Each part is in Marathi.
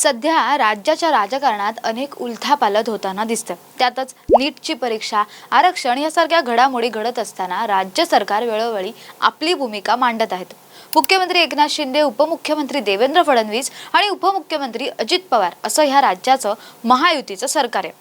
सध्या राज्याच्या राजकारणात अनेक उलथापालत होताना दिसतं त्यातच नीटची परीक्षा आरक्षण यासारख्या घडामोडी घडत असताना राज्य सरकार वेळोवेळी आपली भूमिका मांडत आहेत. मुख्यमंत्री एकनाथ शिंदे उपमुख्यमंत्री देवेंद्र फडणवीस आणि उपमुख्यमंत्री अजित पवार असं ह्या राज्याचं महायुतीचं सरकार आहे.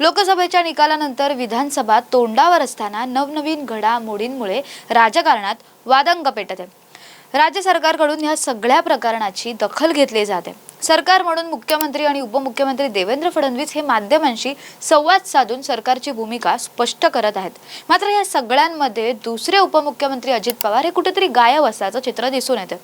लोकसभेच्या निकालानंतर विधानसभा तोंडावर असताना नवनवीन घडामोडींमुळे राजकारणात वादंग पेटत आहे राज्य सरकारकडून ह्या सगळ्या प्रकरणाची दखल घेतली जाते. सरकार म्हणून मुख्यमंत्री आणि उपमुख्यमंत्री देवेंद्र फडणवीस हे माध्यमांशी संवाद साधून सरकारची भूमिका स्पष्ट करत आहेत. मात्र या सगळ्यांमध्ये दुसरे उपमुख्यमंत्री अजित पवार हे कुठेतरी गायब असल्याचं चित्र दिसून येतं.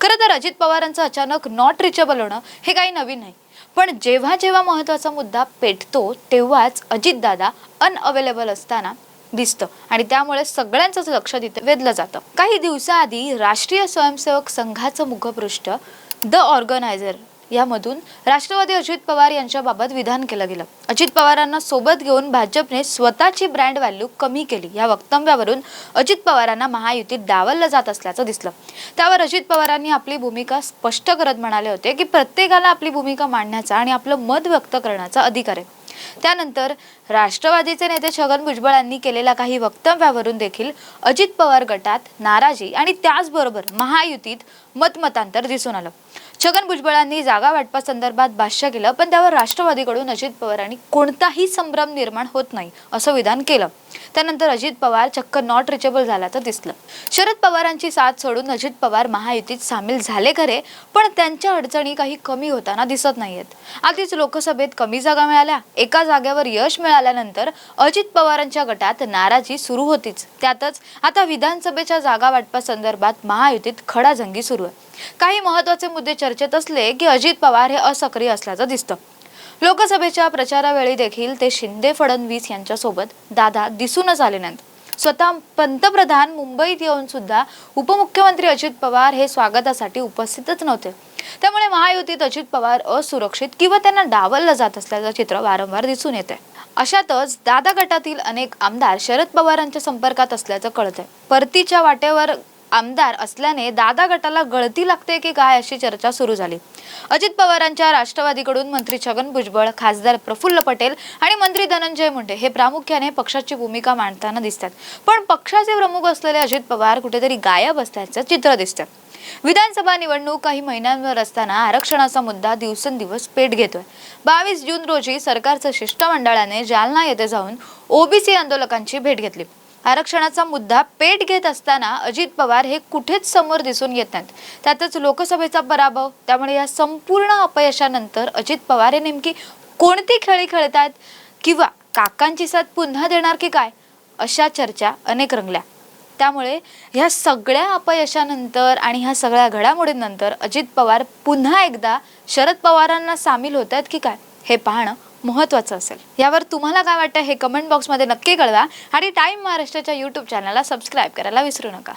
खरं तर अजित पवारांचं अचानक नॉट रिचेबल होणं हे काही नवीन नाही. पण जेव्हा जेव्हा महत्त्वाचा मुद्दा पेटतो तेव्हाच अजितदादा अनअवेलेबल असताना दिसतं. आणि त्यामुळे सगळ्यांचंच लक्ष तिथे वेधलं जातं. काही दिवसाआधी राष्ट्रीय स्वयंसेवक संघाचं मुखपृष्ठ द ऑर्गनायझर यामधून राष्ट्रवादी अजित पवार यांच्याबाबत विधान केलं गेलं. अजित पवारांना सोबत घेऊन भाजपने स्वतःची ब्रँड व्हॅल्यू कमी केली. या वक्तव्यावरून अजित पवारांना महायुतीत डावललं जात असल्याचं दिसलं. त्यावर अजित पवारांनी आपली भूमिका स्पष्ट करत म्हणाले होते की प्रत्येकाला आपली भूमिका मांडण्याचा आणि आपलं मत व्यक्त करण्याचा अधिकार आहे. त्यानंतर राष्ट्रवादीचे नेते छगन भुजबळ यांनी केलेल्या काही वक्तव्यावरून देखील अजित पवार गटात नाराजी आणि त्याचबरोबर महायुतीत मतमतांतर दिसून आलं. छगन भुजबळांनी जागा वाटपासंदर्भात भाष्य केलं पण त्यावर राष्ट्रवादीकडून अजित पवारांनी कोणताही संभ्रम निर्माण होत नाही असं विधान केलं. त्यानंतर अजित पवार चक्क नॉट रिचेबल झाल्याचं दिसलं. शरद पवारांची साथ सोडून अजित पवार महायुतीत सामील झाले खरे पण त्यांच्या अडचणी काही कमी होताना दिसत नाहीयेत. आधीच लोकसभेत कमी जागा मिळाल्या. एका जागेवर यश मिळाल्यानंतर अजित पवारांच्या गटात नाराजी सुरू होतीच. त्यातच आता विधानसभेच्या जागा वाटपासंदर्भात महायुतीत खडाजंगी सुरू आहे. काही महत्त्वाचे मुद्दे चर्चेत असले की अजित पवार हे असक्रिय असल्याचं दिसतं. लोकसभेच्या प्रचारावेळी देखील ते शिंदे फडणवीस यांच्यासोबत दादा दिसूनच आले नाहीत. स्वतः पंतप्रधान मुंबईत येऊन सुद्धा उपमुख्यमंत्री अजित पवार हे स्वागतासाठी उपस्थितच नव्हते. त्यामुळे महायुतीत अजित पवार असुरक्षित किंवा त्यांना डावललं जात असल्याचं चित्र वारंवार दिसून येते अशातच दादा गटातील अनेक आमदार शरद पवारांच्या संपर्कात असल्याचं कळतंय. परतीच्या वाटेवर आमदार असल्याने दादा गटाला गळती लागते की काय अशी चर्चा सुरू झाली. अजित पवारांच्या राष्ट्रवादीकडून मंत्री छगन भुजबळ खासदार प्रफुल्ल पटेल आणि मंत्री धनंजय मुंडे हे प्रामुख्याने पक्षाची भूमिका मांडताना दिसतात. पण पक्षाचे प्रमुख असलेले अजित पवार कुठेतरी गायब असल्याचं चित्र दिसतं. विधानसभा निवडणूक काही महिन्यांवर असताना आरक्षणाचा मुद्दा दिवसेंदिवस पेट घेतोय. बावीस जून रोजी सरकारचं शिष्टमंडळाने जालना येथे जाऊन ओबीसी आंदोलकांची भेट घेतली. आरक्षणाचा मुद्दा पेट घेत असताना अजित पवार हे कुठेच समोर दिसून येत नाहीत. त्यातच लोकसभेचा पराभव त्यामुळे या संपूर्ण अपयशानंतर अजित पवार हे नेमकी कोणती खेळी खेळतात किंवा काकांची साथ पुन्हा देणार की काय अशा चर्चा अनेक रंगल्या. त्यामुळे ह्या सगळ्या अपयशानंतर आणि ह्या सगळ्या घडामोडींनंतर अजित पवार पुन्हा एकदा शरद पवारांना सामील होत आहेत की काय हे पाहणं महत्त्वाचं असेल. यावर तुम्हाला काय वाटतं हे कमेंट बॉक्समध्ये नक्की कळवा. आणि टाईम महाराष्ट्राच्या यूट्यूब चॅनलला सबस्क्राईब करायला विसरू नका.